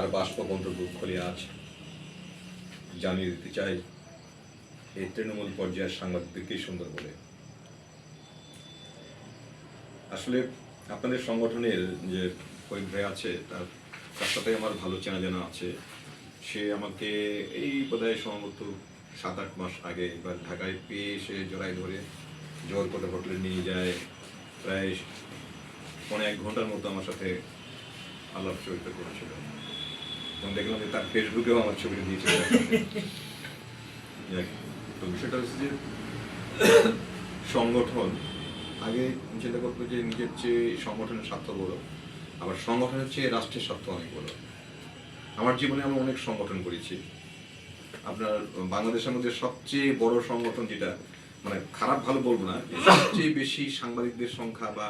আর বাষ্পবন্ত বুক খুলে আজ জানিয়ে দিতে চাই, এই তৃণমূল পর্যায়ের সাংবাদিকদেরকেই সুন্দর বলে? আসলে আপনাদের সংগঠনের যে কয়েক ভাই আছে, তার তার সাথে আমার ভালো চেনা জানা আছে। সে আমাকে এই বোধহয় সম্ভবত সাত আট মাস আগে এবার ঢাকায় পেয়ে সে জড়াই ধরে জোর করে হোটেলে নিয়ে যায়। প্রায় পনেরো এক ঘণ্টার মতো আমার সাথে আলাপ চরিত্র করেছিল। এবং দেখলাম যে তার ফেসবুকেও আমার ছবিটা দিয়েছিল যাক, তো বিষয়টা হচ্ছে যে সংগঠন আগে চিন্তা করতো যে নিজের চেয়ে সংগঠনের স্বার্থ বড় আবার সংগঠনের চেয়ে রাষ্ট্রের স্বার্থ অনেক বড়। আমার জীবনে আমি অনেক সংগঠন করেছি। আপনার বাংলাদেশের মধ্যে সবচেয়ে বড় সংগঠন যেটা মানে খারাপ ভালো বলব না সবচেয়ে বেশি সাংবাদিকদের সংখ্যা বা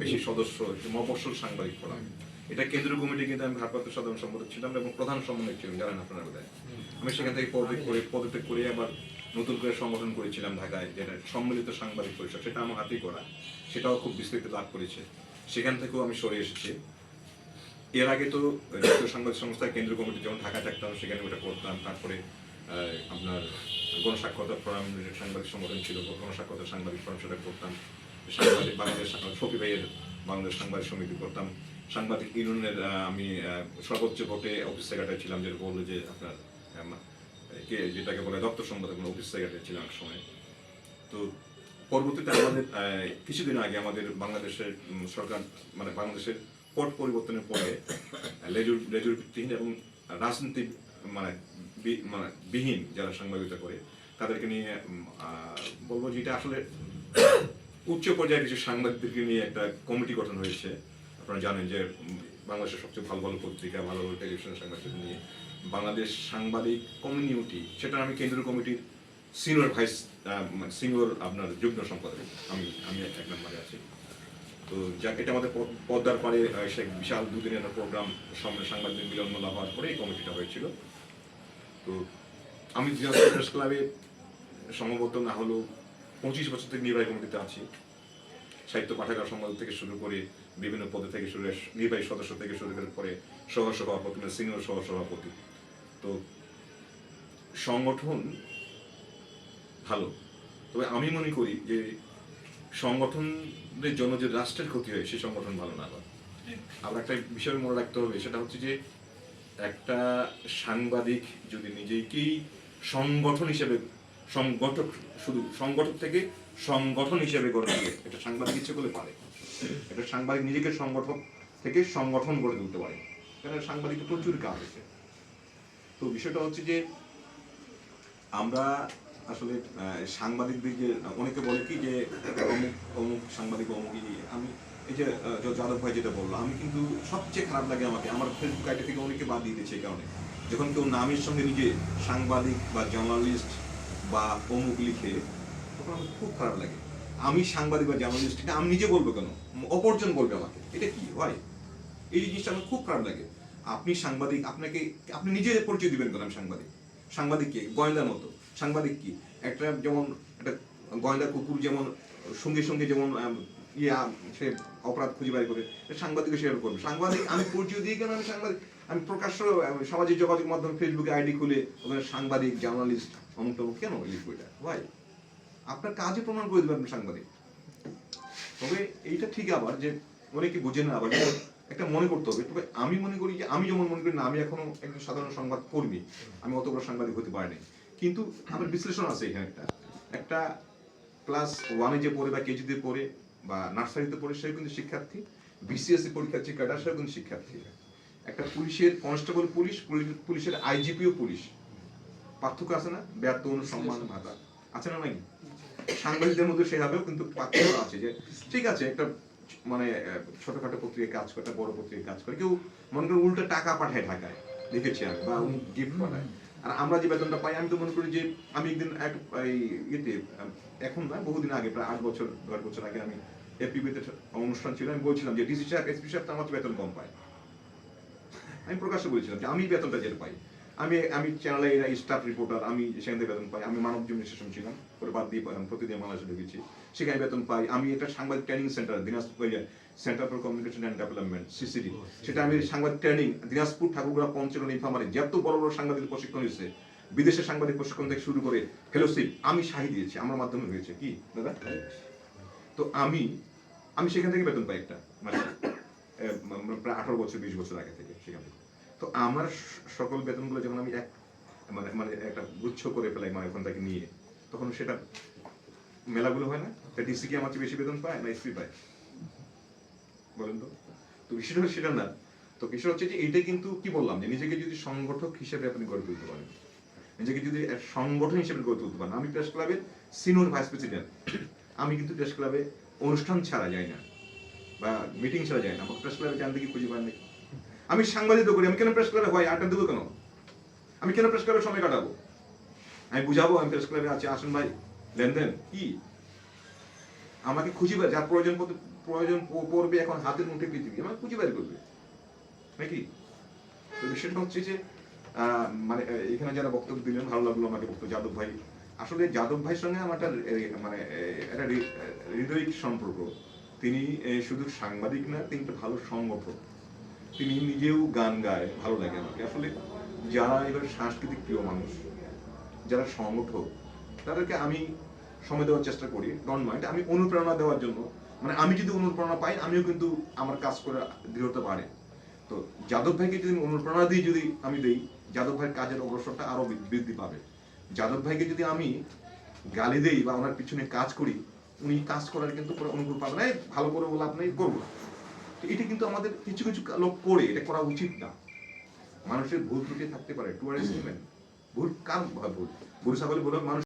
বেশি সদস্য হচ্ছে মফস্বল সাংবাদিক ফোরাম এটা কেন্দ্রীয় কমিটি কিন্তু আমি ভারপ্রাপ্ত সাধারণ সম্পাদক ছিলাম এবং প্রধান সমন্বয়ক ছিলাম, জানেন আপনারা বোধহয়? আমি সেখান থেকে পদত্যাগ করে পদত্যাগ করে আবার নতুন করে সংগঠন করেছিলাম ঢাকায়, যেটা সম্মিলিত সাংবাদিক পরিষদ। সেটা আমার হাতেই করা। সেটাও খুব বিস্তৃত লাভ করেছে। সেখান থেকেও আমি সরে এসেছি। এর আগে তো জাতীয় সাংবাদিক সংস্থা, কেন্দ্রীয় কমিটি যেমন ঢাকা থাকতাম, সেখানে ওটা করতাম। তারপরে আপনার গণসাক্ষরতা ফোরাম সাংবাদিক সংগঠন ছিল গণসাক্ষরতা সাংবাদিক ফোরাম, সেটা করতাম। সাংবাদিক বাংলাদেশ ছোটি ভাইয়ের বাংলাদেশ সাংবাদিক সমিতি করতাম। সাংবাদিক ইউনিয়নের আমি সর্বোচ্চ ভোটে অফিস সেক্রেটারি ছিলাম, যেটা বলল যে আপনার যেটাকে বলে দপ্তর সম্পাদক অফিস সেক্রেটারি ছিলাম এক সময়। তো পরবর্তীতে আমাদের কিছুদিন আগে আমাদের বাংলাদেশের সরকার মানে বাংলাদেশের পট পরিবর্তনের পরে, লেজুর লেজুর ভিত্তিহীন এবং রাজনীতি মানে মানে বিহীন যারা সাংবাদিকতা করে, তাদেরকে নিয়ে বলব যে এটা আসলে উচ্চ পর্যায়ে কিছু সাংবাদিকদেরকে নিয়ে একটা কমিটি গঠন হয়েছে। আপনারা জানেন যে বাংলাদেশের সবচেয়ে ভালো ভালো পত্রিকা, ভালো ভালো টেলিভিশন সাংবাদিকদের নিয়ে বাংলাদেশ সাংবাদিক কমিউনিটি সেটা আমি কেন্দ্রীয় কমিটির সিনিয়র ভাইস সিনিয়র আপনার যুগ্ম সম্পাদক। আমি আমি এক নম্বরে আছি। তো যাক এটা আমাদের পদ- পদ্মার পারে বিশাল দুদিনের একটা প্রোগ্রাম সামনে সাংবাদিক মিলন মেলা হওয়ার পরে এই কমিটিটা হয়েছিল। তো আমি প্রেস ক্লাবে সম্ভবত না হলেও পঁচিশ বছর থেকে নির্বাহী কমিটিতে আছি। সাহিত্য পাঠাগার সম্পাদক থেকে শুরু করে বিভিন্ন পদে থেকে শুরু নির্বাহী সদস্য থেকে শুরু করে পরে সহ সভাপতি মানে সিনিয়র সহ সভাপতি তো সংগঠন ভালো। তবে আমি মনে করি যে সংগঠনের জন্য যে রাষ্ট্রের ক্ষতি হয় সেই সংগঠন ভালো না। আবার একটা বিষয় মনে রাখতে হবে, সেটা হচ্ছে যে একটা সাংবাদিক যদি নিজেকেই সংগঠন হিসেবে, সংগঠক শুধু সংগঠক থেকে সংগঠন হিসেবে গড়ে এটা সাংবাদিক ইচ্ছে করলে পারে। একটা সাংবাদিক নিজেকে সংগঠক থেকে সংগঠন গড়ে তুলতে পারে। কারণ সাংবাদিকের প্রচুর কাজ আছে। তো বিষয়টা হচ্ছে যে, আমরা আসলে সাংবাদিকদের যে, অনেকে বলে কি যে, অমুক অমুক সাংবাদিক, অমুক ই। আমি, এই যে যাদব ভাই যেটা বলল, আমি কিন্তু সবচেয়ে খারাপ লাগে আমাকে। আমার ফেসবুক আইডি থেকে অনেকে বাদ দিয়ে দিচ্ছে এই কারণে। যখন কেউ নামের সঙ্গে নিজে সাংবাদিক বা জার্নালিস্ট বা অমুক লিখে, তখন আমার খুব খারাপ লাগে। আমি সাংবাদিক বা জার্নালিস্ট এটা আমি নিজে বলব কেন? অপরজন বলবে আমাকে। এটা কি? হয় এই জিনিসটা আমার খুব খারাপ লাগে। আপনি সাংবাদিক, আপনাকে, আপনি নিজে পরিচয় দিবেন কেন আমি সাংবাদিক? সাংবাদিক কে? গোয়েন্দার মতো। সাংবাদিক কি? একটা যেমন, একটা গোয়েন্দা কুকুর যেমন, সঙ্গে সঙ্গে যেমন ইয়ে সে অপরাধ খুঁজে বাড়ি করে সাংবাদিকও সেভাবে করবে সাংবাদিক, আমি পরিচয় দিয়ে কেন আমি সাংবাদিক? আমি প্রকাশ্য সামাজিক যোগাযোগ মাধ্যমে ফেসবুকে আইডি খুলে ওখানে সাংবাদিক জার্নালিস্ট অমুক কেন লিখব এটা ভাই আপনার কাজে প্রমাণ করে দেবেন সাংবাদিক। তবে এইটা ঠিক আবার যে অনেকে বোঝে না আবার একটা মনে করতে হবে। তবে আমি মনে করি যে, আমি যেমন মনে করি না, আমি এখনও একজন সাধারণ সংবাদ কর্মী। আমি অত বড় সাংবাদিক হতে পারিনি। কিন্তু আমার বিশ্লেষণ আছে এখানে একটা। একটা ক্লাস ওয়ানে যে পড়ে বা কেজিতে পড়ে বা নার্সারিতে পড়ে, সেও কিন্তু শিক্ষার্থী। বিসিএসসি পরীক্ষার যে ক্যাডার, সেও কিন্তু শিক্ষার্থী। একটা পুলিশের কনস্টেবল পুলিশ, পুলিশ- পুলিশের আইজিপিও পুলিশ। পার্থক্য আছে না? বেতন সম্মান ভাতা। আছে না নাকি সাংবাদিকদের মধ্যে সেভাবেও কিন্তু পার্থক্য আছে যে ঠিক আছে একটা মানে ছোটখাটো পত্রিকায় কাজ করে একটা বড় পত্রিকায় কাজ করে কেউ মনে করেন উল্টো টাকা পাঠায় ঢাকায় দেখেছি আমি বা উনি গিফট পাঠায়। আর আমরা যে বেতনটা পাই আমি তো মনে করি যে আমি একদিন এক এই ইয়েতে এখন না বহুদিন আগে প্রায় আট বছর দশ বছর আগে আমি এপিবিতে অনুষ্ঠান ছিল আমি বলছিলাম যে ডিসি সাহেব এসপি সাহেব তো আমার তো বেতন কম পায়। আমি প্রকাশ্যে বলছিলাম যে আমি বেতনটা যেটা পাই আমি আমি চ্যানেলে এরা স্টাফ রিপোর্টার আমি সেখান থেকে বেতন পাই। আমি মানব জীবন স্টেশন ছিলাম পরে বাদ দিয়ে প্রতিদিন বাংলাদেশে ঢুকেছি। সেখানে বেতন পাই। আমি একটা সাংবাদিক training centre Dinajpur centre for communication and development C C D সেটা আমি সাংবাদিক ট্রেনিং দিনাজপুর ঠাকুরগুড়া পঞ্চরণ ইনফার্মারি যত বড় বড় সাংবাদিক প্রশিক্ষণ হয়েছে বিদেশে সাংবাদিক প্রশিক্ষণ থেকে শুরু করে ফেলোশিপ আমি সাহি দিয়েছি আমার মাধ্যমে হয়েছে। কি? দাদা? তো আমি আমি সেখান থেকে বেতন পাই একটা মানে মানে প্রায় আঠারো বছর বিশ বছর আগে থেকে সেখান থেকে। তো আমার সকল বেতনগুলো যখন আমি এক মানে মানে একটা গুচ্ছ করে ফেলাই মানে ওখান থেকে নিয়ে, তখন সেটা মেলাগুলো হয় না? ডিসি কি আমার চেয়ে বেশি বেতন পায় না এসপি পায়? বলেন তো। তো বিষয়টা সেটা না। তো বিষয় হচ্ছে যে এইটা কিন্তু কি বললাম যে নিজেকে যদি সংগঠক হিসেবে আপনি গড়ে তুলতে পারেন। নিজেকে যদি সংগঠন হিসেবে গড়ে তুলতে পারেন। আমি প্রেস ক্লাবের সিনিয়র ভাইস প্রেসিডেন্ট। আমি কিন্তু প্রেস ক্লাবে অনুষ্ঠান ছাড়া যাই না বা মিটিং ছাড়া যাই না। আমাকে প্রেস ক্লাবে জানতে কি খুঁজে পান নাকি? আমি সাংবাদিক করি, আমি কেন প্রেস ক্লাবে হয়? আড্ডা দেবো কেন? আমি কেন প্রেস ক্লাবে সময় কাটাবো? আমি বুঝাবো, আমি প্রেস ক্লাবে আছি। আসুন ভাই, লেনদেন। কি? আমাকে খুঁজে বের, যার প্রয়োজন প্রয়োজন পড়বে এখন হাতের মুঠে পৃথিবী, আমাকে খুঁজে বের করবে। নাকি? বিষয়টা হচ্ছে যে মানে এখানে যারা বক্তব্য দিলেন, ভালো লাগল আমাকে বক্তব্য। যাদব ভাই, আসলে যাদব ভাইয়ের সঙ্গে আমার একটা মানে একটা হৃদয়িক সম্পর্ক। তিনি শুধু সাংবাদিক না, তিনি একটা ভালো সংগঠক। তিনি নিজেও গান গায়, ভালো লাগে আমাকে। আসলে যারা এবার সাংস্কৃতিক প্রিয় মানুষ, যারা সংগঠক, তাদেরকে আমি সময় দেওয়ার চেষ্টা করি ডন্ট মাইন্ড আমি অনুপ্রেরণা দেওয়ার জন্য মানে আমি যদি অনুপ্রেরণা পাই, আমিও কিন্তু আমার কাজ করে দৃঢ়তা বাড়ে। তো যাদব ভাইকে যদি অনুপ্রেরণা দিয়ে যদি আমি দেই, যাদব ভাইয়ের কাজের অগ্রসরটা আরও বৃদ্ধি পাবে। যাদব ভাইকে যদি আমি গালি দেই বা ওনার পিছনে কাজ করি, উনি কাজ করার কিন্তু পরে অনুকূল পাবে না ভালো করে বলে আপনি করব না। এটা কিন্তু আমাদের কিছু কিছু লোক করে এটা করা উচিত না। মানুষের ভুল ত্রুটি থাকতে পারে টুয়ারিস্ট ভুল কার ভুল? গরু ছাগলে বলে মানুষ